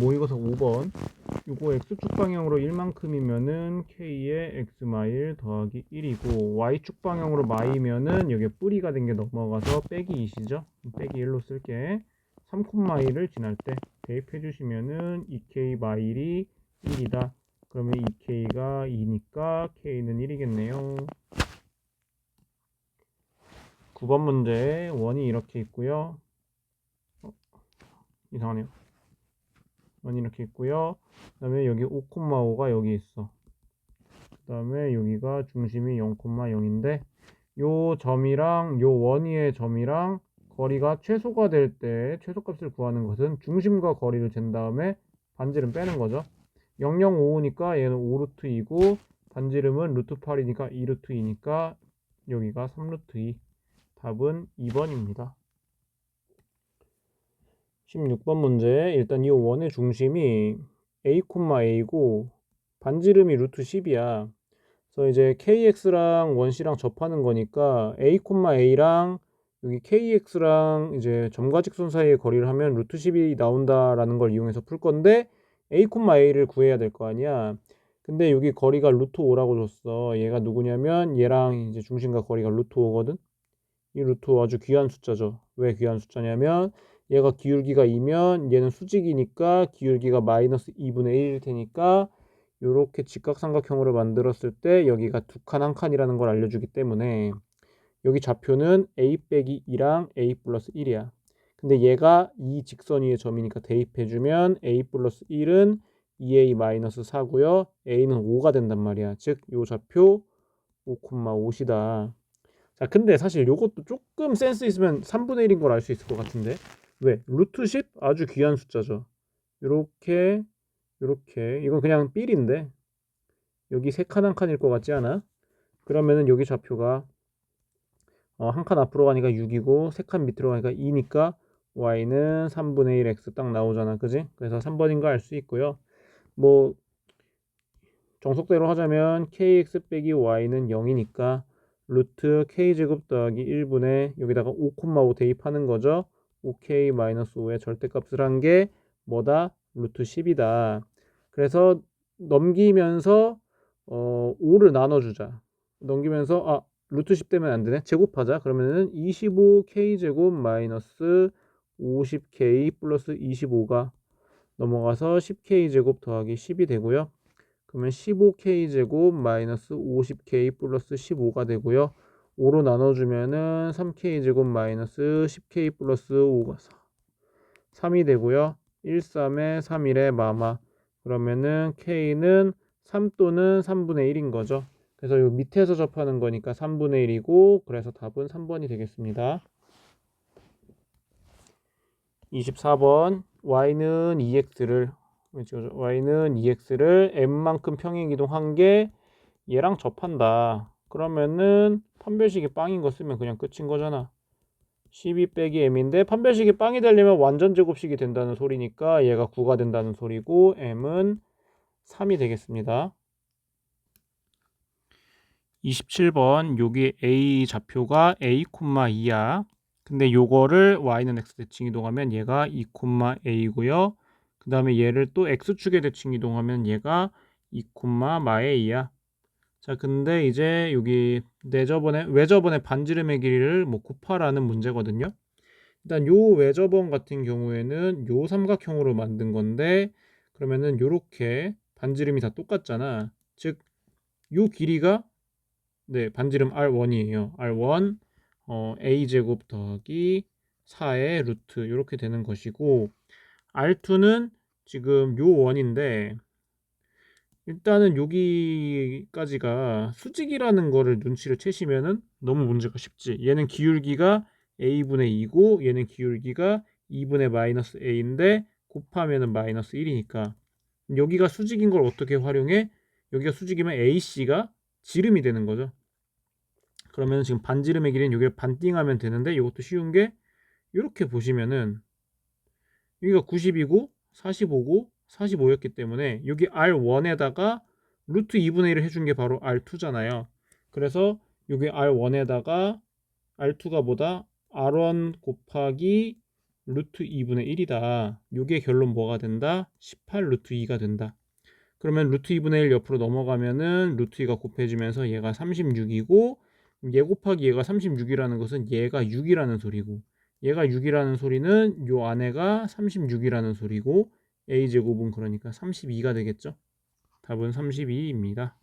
모의고사 5번. 요거 x축 방향으로 1만큼이면은 k의 x마일 더하기 1이고 y축 방향으로 마이면은 여기 뿌리가 된 게 넘어가서 빼기 2이죠? 빼기 1로 쓸게. 3콤마일을 지날 때 대입해 주시면은 2k 마일이 1이다. 그러면 2k가 2니까 k는 1이겠네요. 9번 문제 원이 이렇게 있고요. 어, 이상하네요. 원 이 이렇게 있고요. 그 다음에 여기 5,5가 여기 있어. 그 다음에 여기가 중심이 0,0인데 요 점이랑 요 원위의 점이랑 거리가 최소가 될 때 최소값을 구하는 것은 중심과 거리를 잰 다음에 반지름 빼는 거죠. 005니까 얘는 5루트 2고 반지름은 루트 8이니까 2루트 2니까 여기가 3루트 2. 답은 2번입니다. 16번 문제 일단 이 원의 중심이 a, a고 반지름이 루트 10이야. 그래서 이제 kx랑 원C랑 접하는 거니까 a, a랑 여기 kx랑 이제 점과 직선 사이의 거리를 하면 루트 10이 나온다라는 걸 이용해서 풀 건데 a, a를 구해야 될 거 아니야. 근데 여기 거리가 루트 5라고 줬어. 얘가 누구냐면 얘랑 이제 중심과 거리가 루트 5거든. 이 루트 5 아주 귀한 숫자죠. 왜 귀한 숫자냐면 얘가 기울기가 2면 얘는 수직이니까 기울기가 마이너스 2분의 1일 테니까 이렇게 직각삼각형으로 만들었을 때 여기가 두 칸 한 칸이라는 걸 알려주기 때문에 여기 좌표는 a 빼기 2랑 a 플러스 1이야. 근데 얘가 이 직선 위의 점이니까 대입해주면 a 플러스 1은 2a 마이너스 4고요. a는 5가 된단 말이야. 즉, 요 좌표 5,5이다. 자, 근데 사실 요것도 조금 센스 있으면 3분의 1인 걸 알 수 있을 것 같은데. 왜? 루트 10 아주 귀한 숫자죠. 이렇게 이렇게 이건 그냥 삘인데 여기 세 칸 한 칸일 것 같지 않아? 그러면은 여기 좌표가 어, 한 칸 앞으로 가니까 6이고 세 칸 밑으로 가니까 2니까 y는 3분의 1 x 딱 나오잖아. 그지? 그래서 3번인 거 알 수 있고요. 뭐 정석대로 하자면 kx 빼기 y는 0이니까 루트 k제곱 더하기 1분의 여기다가 5,5 대입하는 거죠. 5k-5의 절대값을 한 게 뭐다? 루트 10이다. 그래서 넘기면서 어, 5를 나눠주자. 넘기면서 아 루트 10 되면 안 되네. 제곱하자. 그러면은 25k 제곱 마이너스 50k 플러스 25가 넘어가서 10k 제곱 더하기 10이 되고요. 그러면 15k 제곱 마이너스 50k 플러스 15가 되고요. 5로 나눠주면은 3k 제곱 마이너스 10k 플러스 5가 4. 3이 되고요. 1, 3에 3, 1에 마마. 그러면은 k는 3 또는 3분의 1인 거죠. 그래서 요 밑에서 접하는 거니까 3분의 1이고 그래서 답은 3번이 되겠습니다. 24번 y는 2x를 y는 2x를 m만큼 평행 이동한 게 얘랑 접한다. 그러면은 판별식이 빵인 거 쓰면 그냥 끝인 거잖아. 12 빼기 m인데 판별식이 빵이 되려면 완전 제곱식이 된다는 소리니까 얘가 9가 된다는 소리고 m은 3이 되겠습니다. 27번 여기 a 좌표가 a, 2야. 근데 요거를 y는 x 대칭 이동하면 얘가 2, a고요. 그 다음에 얘를 또 x축에 대칭 이동하면 얘가 2, 마의 2야. 자, 근데 이제 여기 내저번에 외저번의 반지름의 길이를 뭐 곱하라는 문제거든요. 일단 요 외저번 같은 경우에는 요 삼각형으로 만든 건데 그러면은 요렇게 반지름이 다 똑같잖아. 즉 요 길이가 네, 반지름 R1이에요. R1 어, A 제곱 더하기 4의 루트 이렇게 되는 것이고 R2는 지금 요 원인데 일단은 여기까지가 수직이라는 거를 눈치를 채시면은 너무 문제가 쉽지. 얘는 기울기가 a분의 2고 얘는 기울기가 2분의 마이너스 a인데 곱하면은 마이너스 1이니까 여기가 수직인 걸 어떻게 활용해? 여기가 수직이면 ac가 지름이 되는 거죠. 그러면 지금 반지름의 길이는 여기를 반띵하면 되는데 이것도 쉬운 게 이렇게 보시면은 여기가 90이고 45고 45였기 때문에 여기 R1에다가 루트 2분의 1을 해준 게 바로 R2잖아요. 그래서 여기 R1에다가 R2가 뭐다? R1 곱하기 루트 2분의 1이다. 요게 결론 뭐가 된다? 18 루트 2가 된다. 그러면 루트 2분의 1 옆으로 넘어가면은 루트 2가 곱해지면서 얘가 36이고 얘 곱하기 얘가 36이라는 것은 얘가 6이라는 소리고 얘가 6이라는 소리는 요 안에가 36이라는 소리고 a제곱은 그러니까 32가 되겠죠. 답은 32입니다.